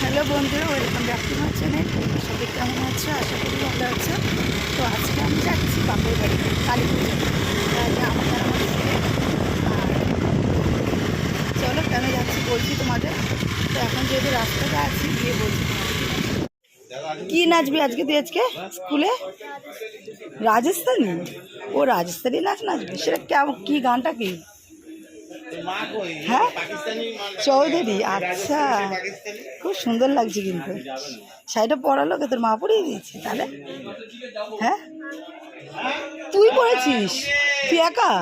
Hello বন্ধুরা, welcome back to my channel. সবাই কেমন আছো? আশা করি ভালো আছো। তো আজকে আমি যাচ্ছি বাপের বাড়ি কালী আমার চলো কেন যাচ্ছি বলছি তোমাদের। তো এখন যেহেতু রাস্তাটা আছি, গিয়ে বলছি তোমাদের। নাচবি আজকে তুই আজকে স্কুলে? রাজস্থানি? ও রাজস্থানি নাচ নাচবি? সেটা কেমন কী গানটা কি? হ্যাঁ? চৌধুরী আচ্ছা। খুব সুন্দর লাগছে কিন্তু। শাড়িটা পরালো কে? তোর মা পরিয়ে দিয়েছে, তাহলে? হ্যাঁ? তুই পড়েছিস তুই একা?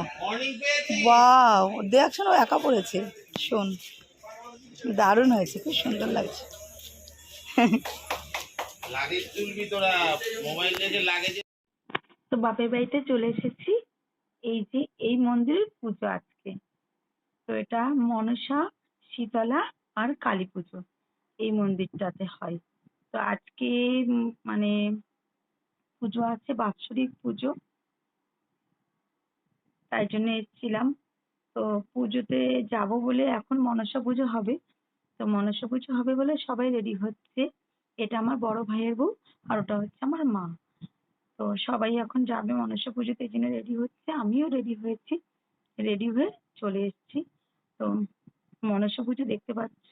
বাও দেখ ও একা পড়েছে শোন, দারুণ হয়েছে, খুব সুন্দর লাগছে। তো বাপের বাড়িতে চলে এসেছি, এই যে এই মন্দিরের পুজো আজকে। তো এটা মনসা, শীতলা আর কালী পুজো এই মন্দিরটাতে হয়। তো আজকে মানে পুজো আছে, বাৎসরিক পুজো। তাই জন্য এসেছিলাম। তো পুজোতে যাব বলে এখন মনসা পুজো হবে। তো মনসা পুজো হবে বলে সবাই রেডি হচ্ছে। এটা আমার বড় ভাইয়ের বউ আর ওটা হচ্ছে আমার মা। তো সবাই এখন যাবে মনসা পুজোতে জন্য রেডি হচ্ছে। আমিও রেডি হয়েছি রেডি হয়ে চলে এসেছি। তো মনসা পুজো দেখতে পাচ্ছ,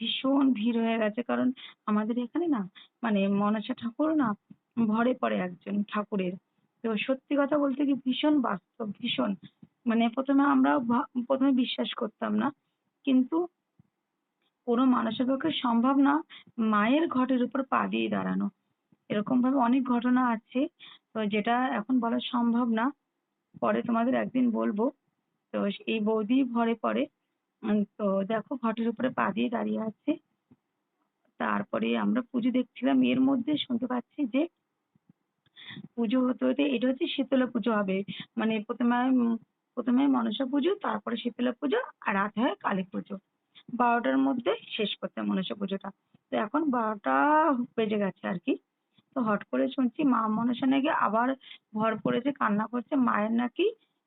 ভীষণ ভিড় হয়ে গেছে। কারণ আমাদের এখানে না মানে মনসা ঠাকুর না ভরে পড়ে একজন ঠাকুরের। তো সত্যি কথা বলতে কি ভীষণ বাস্তব, ভীষণ। মানে প্রথমে আমরা প্রথমে বিশ্বাস করতাম না। কিন্তু কোনো মানুষের পক্ষে সম্ভব না মায়ের ঘটের উপর পা দিয়ে দাঁড়ানো। এরকম ভাবে অনেক ঘটনা আছে, তো যেটা এখন বলা সম্ভব না। পরে তোমাদের একদিন বলব। তো এই বৌদি ভরে পড়ে তো দেখো ঘটের উপরে পা দিয়ে দাঁড়িয়ে আছে। তারপরে আমরা পুজো দেখছিলাম। এর মধ্যে শুনতে পাচ্ছি যে পুজো হতে হতে এটা হচ্ছে শীতলা পুজো হবে। মানে প্রথমে প্রথমে মনসা পুজো, তারপরে শীতলা পুজো আর রাতে হয় কালী পুজো। বারোটার মধ্যে শেষ করতে মনসা পুজোটা। তো এখন বারোটা বেজে গেছে আর কি। তো হট করে শুনছি মা মনসা নাকি আবার ভর পড়েছে, কান্না করছে, মায়ের নাকি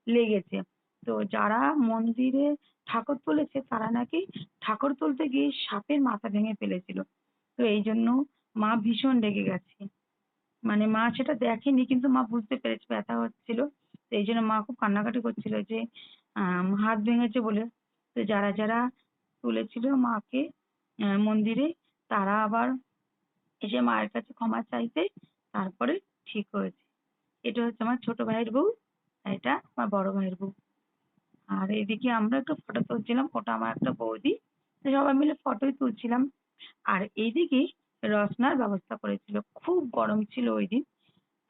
লেগেছে। তো যারা মন্দিরে ঠাকুর তুলেছে, তারা নাকি ঠাকুর তুলতে গিয়ে সাপের মাথা ভেঙে ফেলেছিল। তো এই জন্য মা ভীষণ রেগে গেছে। মানে মা সেটা দেখেনি, কিন্তু মা বুঝতে পেরেছে, ব্যথা হচ্ছিল। তো এই জন্য মা খুব কান্নাকাটি করছিল যে হাত ভেঙেছে বলে। তো যারা যারা তুলেছিল মাকে মন্দিরে। তারা আবার এসে মায়ের কাছে ক্ষমা চাইতে তারপরে ঠিক হয়েছে। এটা হচ্ছে আমার ছোট ভাইয়ের বউ, আর এটা আমার বড় ভাইয়ের বউ। আর এদিকে আমরা একটু ফটো তুলছিলাম, ওটা আমার একটা বৌদি। সবাই মিলে ফটোই তুলছিলাম। আর এইদিকে রসনার ব্যবস্থা করেছিল। খুব গরম ছিল ওই দিন।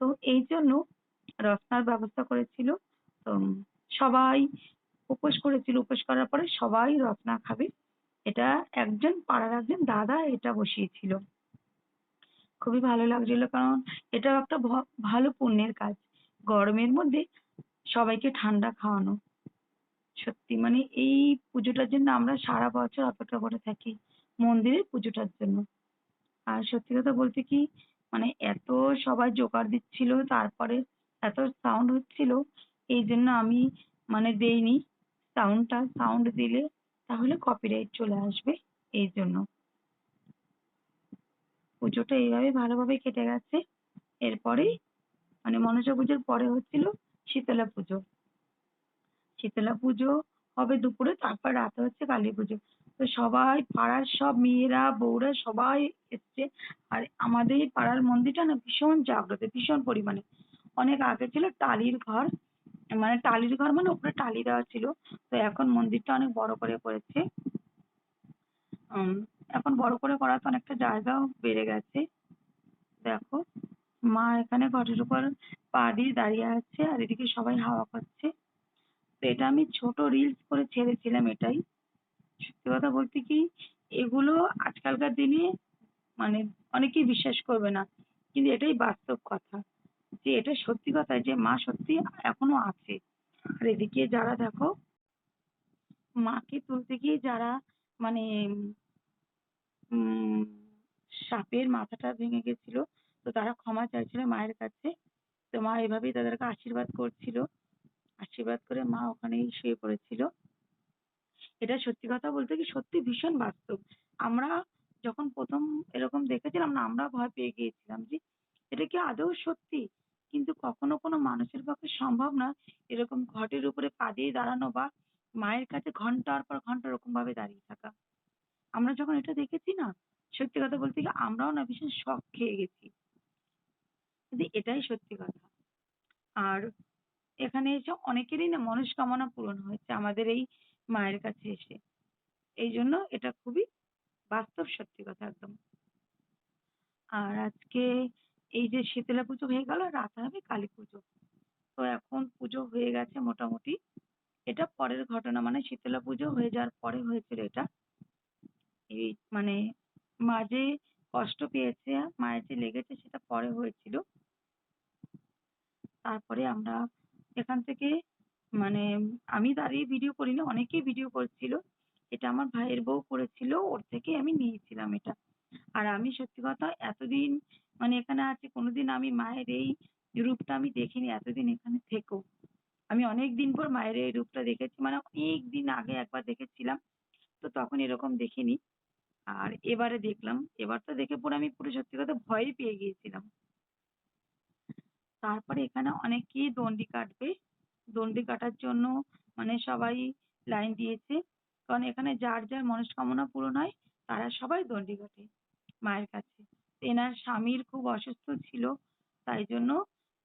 তো এই জন্য রসনার ব্যবস্থা করেছিল। তো সবাই উপোস করেছিল। উপোস করার পরে সবাই রসনা খাবে। এটা একজন পাড়ার একজন দাদা এটা বসিয়েছিল। খুবই ভালো লাগছিল কারণ এটাও একটা ভ- ভালো পুণ্যের কাজ। গরমের মধ্যে সবাইকে ঠান্ডা খাওয়ানো। সত্যি মানে এই পুজোটার জন্য আমরা সারা বছর অপেক্ষা করে থাকি মন্দিরের পুজোটার জন্য। আর সত্যি কথা বলতে কি মানে এত সবাই জোগাড় দিচ্ছিল, তারপরে এত সাউন্ড হচ্ছিল, এই জন্য আমি মানে দেইনি। সাউন্ডটা সাউন্ড দিলে তাহলে কপিরাইট চলে আসবে এই জন্য। পুজোটা এইভাবে ভালোভাবে কেটে গেছে। এরপরে মানে মনসা পুজোর পরে হচ্ছিল শীতলা পুজো। শীতলা পুজো হবে দুপুরে, তারপর রাতে হচ্ছে কালী পুজো। তো সবাই, পাড়ার সব মেয়েরা, বউরা সবাই এসছে। আর আমাদের পাড়ার মন্দিরটা না ভীষণ জাগ্রত, ভীষণ পরিমাণে। অনেক আগে ছিল টালির ঘর মানে টালির ঘর মানে উপরে টালি দেওয়া ছিল। তো এখন মন্দিরটা অনেক বড় করে করেছে। উম, এখন বড় করে করাতে অনেকটা জায়গাও বেড়ে গেছে। দেখো মা এখানে ঘটের উপর পা দিয়ে দাঁড়িয়ে আছে আর এদিকে সবাই হাওয়া খাচ্ছে তো এটা আমি ছোট রিলস করে ছেড়েছিলাম এটাই। সত্যি কথা বলতে কি এগুলো আজকালকার দিনে মানে অনেকেই বিশ্বাস করবে না। কিন্তু এটাই বাস্তব কথা। যে এটা সত্যি কথা, যে মা সত্যি এখনও আছে। আর এদিকে যারা দেখো, মাকে তুলতে গিয়ে যারা মানে উম, সাপের মাথাটা ভেঙে গেছিল, তো তারা ক্ষমা চাইছিল মায়ের কাছে। তো মা এভাবেই তাদেরকে আশীর্বাদ করছিল। আশীর্বাদ করে মা ওখানেই শুয়ে পড়েছিল। এটা সত্যি কথা বলতে কি সত্যি ভীষণ বাস্তব। আমরা যখন প্রথম এরকম দেখেছিলাম না, আমরা ভয় পেয়ে গিয়েছিলাম যে এটা কি আদৌ সত্যি? কিন্তু কখনো কোনো মানুষের পক্ষে সম্ভব না এরকম ঘটের উপরে পা দিয়ে দাঁড়ানো বা মায়ের কাছে ঘণ্টার পর ঘণ্টা ওরকম ভাবে দাঁড়িয়ে থাকা। আমরা যখন এটা দেখেছি না, সত্যি কথা বলতে কি আমরাও না ভীষণ শক খেয়ে গেছি। কিন্তু এটাই সত্যি কথা। আর এখানে এসে অনেকেরই না মনস্কামনা পূরণ হয়েছে আমাদের এই মায়ের কাছে এসে। এই জন্য এটা খুবই বাস্তব সত্যি কথা একদম। আর আজকে এই যে শীতলা পুজো হয়ে গেল, রাত হবে, কালী পুজো। তো এখন পুজো হয়ে গেছে মোটামুটি। এটা পরের ঘটনা মানে শীতলা পুজো হয়ে যাওয়ার পরে হয়েছিল এটা। এই মানে মা যে কষ্ট পেয়েছে, মায়ের যে লেগেছে, সেটা পরে হয়েছিল। তারপরে আমরা এখান থেকে মানে আমি দাঁড়িয়ে ভিডিও করিনি, অনেকেই ভিডিও করছিল। এটা আমার ভাইয়ের বউ করেছিল, ওর থেকে আমি নিয়েছিলাম এটা। আর আমি সত্যি কথা এতদিন মানে এখানে আছি, কোনোদিন আমি মায়ের এই রূপটা আমি দেখিনি, এতদিন এখানে থেকেও আমি অনেক দিন পর মায়ের এই রূপটা দেখেছি মানে অনেক দিন আগে একবার দেখেছিলাম, তো তখন এরকম দেখিনি। আর এবারে দেখলাম, এবার তো দেখে পরে আমি পুরো সত্যি কথা ভয়ই পেয়ে গিয়েছিলাম। তারপরে এখানে অনেকেই দণ্ডি কাটবে। দণ্ডি কাটার জন্য মানে সবাই লাইন দিয়েছে। কারণ এখানে যার যার মনস্কামনা পূরণ হয়, তারা সবাই দণ্ডি কাটে মায়ের কাছে। এনার স্বামীর খুব অসুস্থ ছিল, তাই জন্য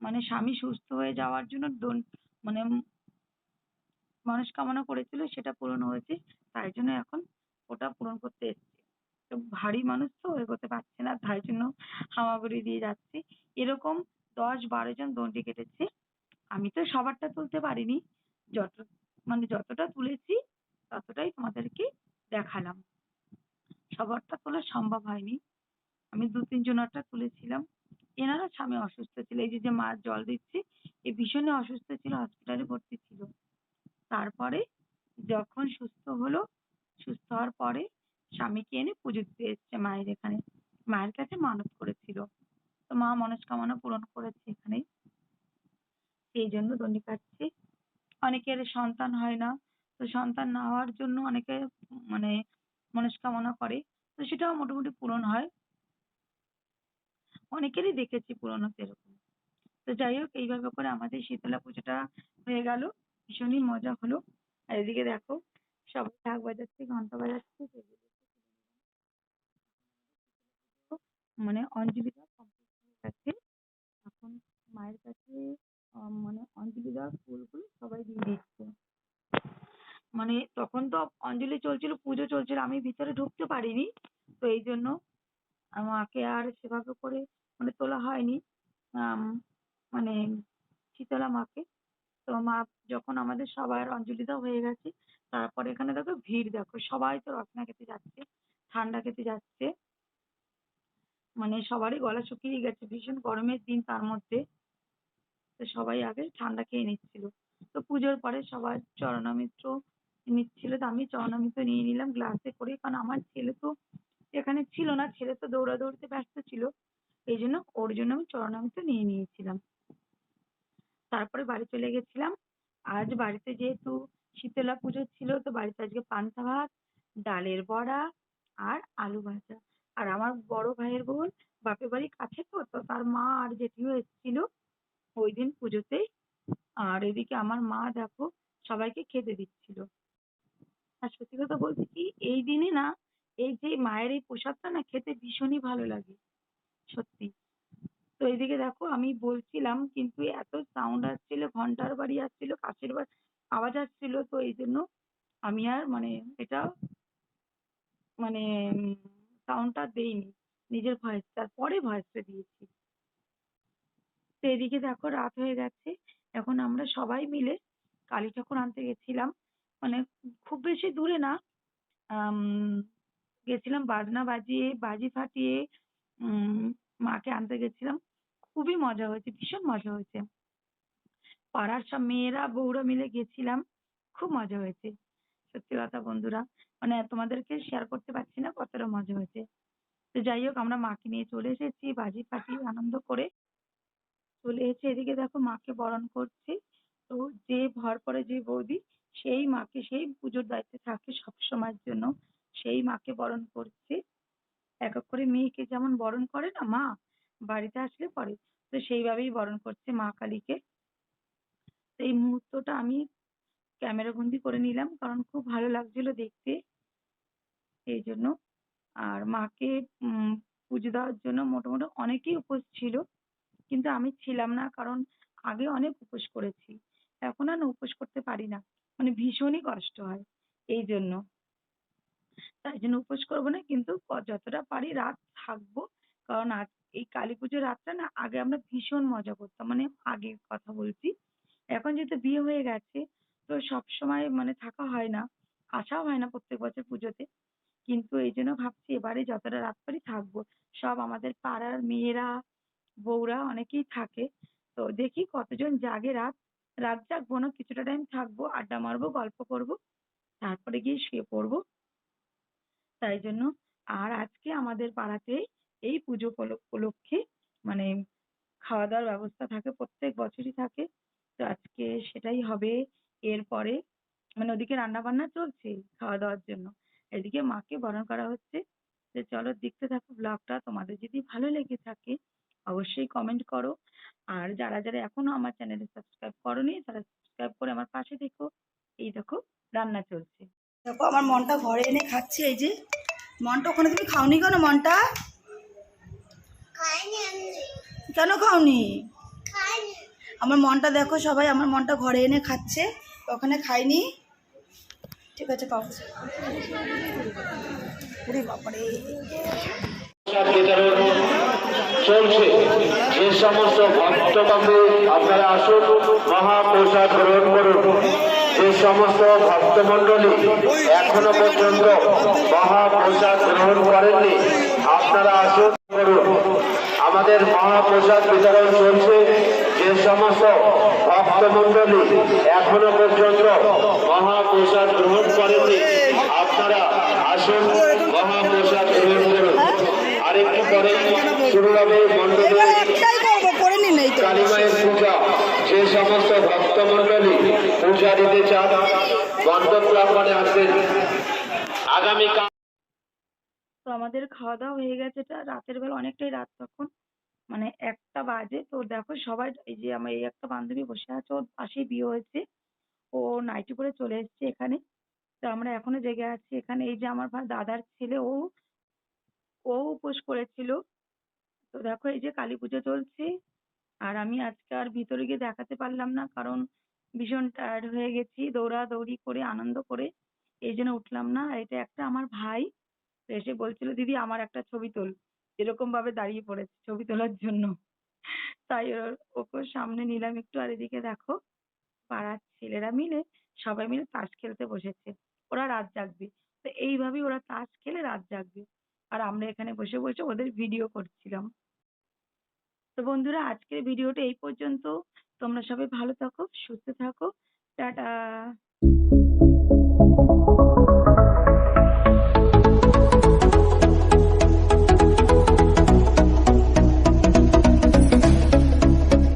মানে স্বামী সুস্থ হয়ে যাওয়ার জন্য দন মানে মনস্কামনা করেছিল সেটা পূরণ হয়েছে, তাই জন্য এখন ওটা পূরণ করতে এসছে। তো ভারী মানুষ তো, এগোতে পারছে না, তাই জন্য হামাগুড়ি দিয়ে যাচ্ছে। এরকম দশ বারো জন দণ্ডি কেটেছে। আমি তো সবারটা তুলতে পারিনি, যত মানে যতটা তুলেছি ততটাই তোমাদেরকে দেখালাম। সবারটা তোলা সম্ভব হয়নি। আমি দু তিনজনেরটা তুলেছিলাম। এনারও স্বামী অসুস্থ ছিল। এই যে যে মা জল দিচ্ছে, এ ভীষণই অসুস্থ ছিল হসপিটালে ভর্তি ছিল। তারপরে যখন সুস্থ হলো, সুস্থ হওয়ার পরে স্বামীকে এনে পুজো দিতে এসছে মায়ের এখানে। মায়ের কাছে মানত করেছিল। তো মা মনস্কামনা পূরণ করেছে এখানে। সেই জন্য দণ্ডি কাটছে। অনেকের সন্তান হয় না। তো সন্তান না হওয়ার জন্য অনেকে মানে মনস্কামনা করে। তো সেটাও মোটামুটি পূরণ হয়। অনেকেরই দেখেছি পূরণ হতে এরকম তো যাই হোক এইভাবে করে আমাদের শীতলা পুজোটা হয়ে গেল। ভীষণই মজা হলো। আর এদিকে দেখো, সবাই ঢাক বাজাচ্ছে ঘণ্টা বাজাচ্ছে মানে অঞ্জলি গেছে। এখন মায়ের কাছে মানে অঞ্জলি দেওয়ার ফুলগুলো সবাই দিয়ে দিচ্ছে। মানে তখন তো অঞ্জলি চলছিল, পুজো চলছিল, আমি ভিতরে ঢুকতে পারিনি। তো এই জন্য আমাকে আর সেভাবে করে মানে তোলা হয়নি। মানে শীতলা মাকে। তো মা যখন আমাদের সবার অঞ্জলি দেওয়া হয়ে গেছে, তারপরে এখানে দেখো ভিড় দেখো, সবাই তো রসনা খেতে যাচ্ছে, ঠান্ডা খেতে যাচ্ছে। মানে সবারই গলা শুকিয়ে গেছে, ভীষণ গরমের দিন তার মধ্যে। তো সবাই আগে ঠান্ডা খেয়ে নিচ্ছিল। তো পুজোর পরে সবার চরণামৃত নিচ্ছিল। তো আমি চরণামৃত নিয়ে নিলাম গ্লাসে করে, কারণ আমার ছেলে তো এখানে ছিল না ছেলে তো দৌড়াদৌড়িতে ব্যস্ত ছিল। এই জন্য ওর জন্য আমি চরণামৃত নিয়ে নিয়েছিলাম। তারপরে বাড়ি চলে গেছিলাম। আজ বাড়িতে যেহেতু শীতলা পুজো ছিল তো বাড়িতে আজকে পান্তা ভাত ডালের বড়া আর আলু ভাজা। আর আমার বড় ভাইয়ের বোন বাপের বাড়ি কাছে তো তো তার মা আর জেঠিও এসেছিল ওই দিন পুজোতেই আর এদিকে আমার মা দেখো সবাইকে খেতে দিচ্ছিল। আর সত্যি কথা বলতে কি এই দিনে না এই যে মায়ের এই প্রসাদটা না খেতে ভীষণই ভালো লাগে সত্যি। তো এইদিকে দেখো আমি বলছিলাম কিন্তু এত সাউন্ড আসছিল ঘণ্টার বাড়ি আসছিল বাড়ি আওয়াজ আসছিল তো এই জন্য আমি আর মানে এটা মানে সাউন্ডটা দেইনি নিজের ভয়েস তারপরে ভয়েসটা দিয়েছি। তো এদিকে দেখো রাত হয়ে গেছে এখন আমরা সবাই মিলে কালী ঠাকুর আনতে গেছিলাম মানে খুব বেশি দূরে না আম, গেছিলাম বাজনা বাজিয়ে, বাজি ফাটিয়ে, উম, মাকে আনতে গেছিলাম। খুবই মজা হয়েছে, ভীষণ মজা হয়েছে। পাড়ার সব মেয়েরা, বউরা মিলে গেছিলাম, খুব মজা হয়েছে। সত্যি কথা বন্ধুরা মানে তোমাদেরকে শেয়ার করতে পারছি না কতটা মজা হয়েছে। তো যাই হোক, আমরা মাকে নিয়ে চলে এসেছি, বাজি ফাটিয়ে আনন্দ করে চলে এসে এদিকে দেখো মাকে বরণ করছি। তো যে ভর করে যে বৌদি, সেই মাকে, সেই পুজোর দায়িত্বে থাকে সবসময়ের জন্য। সেই মাকে বরণ করছে। এক এক করে মেয়েকে যেমন বরণ করে না মা, বাড়িতে আসলে পরে। তো সেইভাবেই বরণ করছে মা কালীকে। এই মুহূর্তটা আমি ক্যামেরা বন্দি করে নিলাম কারণ খুব ভালো লাগছিল দেখতে। এই জন্য। আর মাকে, উম, পুজো দেওয়ার জন্য মোটামুটি অনেকেই উপোস ছিল। কিন্তু আমি ছিলাম না কারণ আগে অনেক উপোস করেছি। এখন আর উপোস করতে পারি না। মানে ভীষণই কষ্ট হয়। এই জন্য। তাই জন্য উপোস করব না। কিন্তু যতটা পারি রাত থাকব। কারণ আজ, এই কালী পুজোর রাতটা না আগে আমরা ভীষণ মজা করতাম। মানে আগের কথা বলছি। এখন যেহেতু বিয়ে হয়ে গেছে, তো সব সময় মানে থাকা হয় না। আসাও হয় না প্রত্যেক বছর পুজোতে। কিন্তু এই জন্য ভাবছি এবারে যতটা রাত পারি থাকব। সব আমাদের পাড়ার মেয়েরা, বউরা অনেকেই থাকে। তো দেখি কতজন জাগে রাত। রাত জাগবো না, কিছুটা টাইম থাকব, আড্ডা মারবো, গল্প করব। তারপরে গিয়ে শুয়ে পড়ব। তাই জন্য আর আজকে আমাদের পাড়াতে এই পুজো উপল- উপলক্ষে মানে খাওয়া দাওয়ার ব্যবস্থা থাকে, প্রত্যেক বছরই থাকে। তো আজকে সেটাই হবে। এরপরে মানে ওদিকে রান্না বান্না চলছে খাওয়া দাওয়ার জন্য। এদিকে মাকে বরণ করা হচ্ছে। তো চলো দেখতে থাকো ব্লগটা। তোমাদের যদি ভালো লেগে থাকে অবশ্যই কমেন্ট করো। আর যারা যারা এখনও আমার চ্যানেলে সাবস্ক্রাইব করোনি, তারা সাবস্ক্রাইব করে আমার পাশে দেখো। এই দেখো রান্না চলছে। দেখো, আমার মনটা ঘরে এনে খাচ্ছে এই যে। মনটা ওখানে তুমি খাওনি কেন মনটা? কেন খাওনি? আমার মনটা দেখো সবাই আমার মনটা ঘরে এনে খাচ্ছে ওখানে খাইনি। ঠিক আছে ওরে বাবারে চলছে। যে সমস্ত ভক্তবান্ধব আপনারা আসুন মহাপ্রসাদ গ্রহণ করুন। যে সমস্ত ভক্তমণ্ডলী এখনও পর্যন্ত মহাপ্রসাদ গ্রহণ করেননি। আপনারা আসুন করুন। আমাদের মহাপ্রসাদ বিতরণ চলছে। যে সমস্ত ভক্তমণ্ডলী এখনও পর্যন্ত মহাপ্রসাদ গ্রহণ করেননি আপনারা আসুন মহাপ্রসাদ গ্রহণ করুন। আরেকটু পরে শুরু হবে তো। কালীমায়ের পূজা। যে সমস্ত ভক্তমণ্ডলী পূজা দিতে চান মণ্ডপ প্রাঙ্গণে আসবেন। আগামীকাল তো আমাদের খাওয়া দাওয়া হয়ে গেছে, এটা রাতের বেলা, অনেকটাই রাত তখন। মানে একটা বাজে, তো দেখো সবাই, এই যে আমার এই একটা বান্ধবী বসে আছে, ওর পাশেই বিয়ে হয়েছে। ও নাইটি পরে চলে এসেছে এখানে। তো আমরা এখনও জেগে আছি এখানে। এই যে আমার দাদার ছেলে, ও ও উপোস করেছিল। তো দেখো এই যে কালী পুজো চলছে। আর আমি আজকে আর ভিতরে গিয়ে দেখাতে পারলাম না, কারণ ভীষণ টায়ার্ড হয়ে গেছি, দৌড়াদৌড়ি করে আনন্দ করে এই জন্য উঠলাম না। এটা একটা আমার ভাই এসে বলছিল, দিদি, আমার একটা ছবি তোল। এরকম ভাবে দাঁড়িয়ে পড়েছে ছবি তোলার জন্য। তাই ওর- ওকে সামনে নিলাম একটু আর এদিকে দেখো, পাড়ার ছেলেরা মিলে সবাই মিলে তাস খেলতে বসেছে। ওরা রাত জাগবে। তো এইভাবেই ওরা তাস খেলে রাত জাগবে। আর আমরা এখানে বসে বসে ওদের ভিডিও করছিলাম। তো বন্ধুরা আজকের ভিডিওটা এই পর্যন্ত। তোমরা সবাই ভালো থাকো সুস্থ থাকো। টাটা।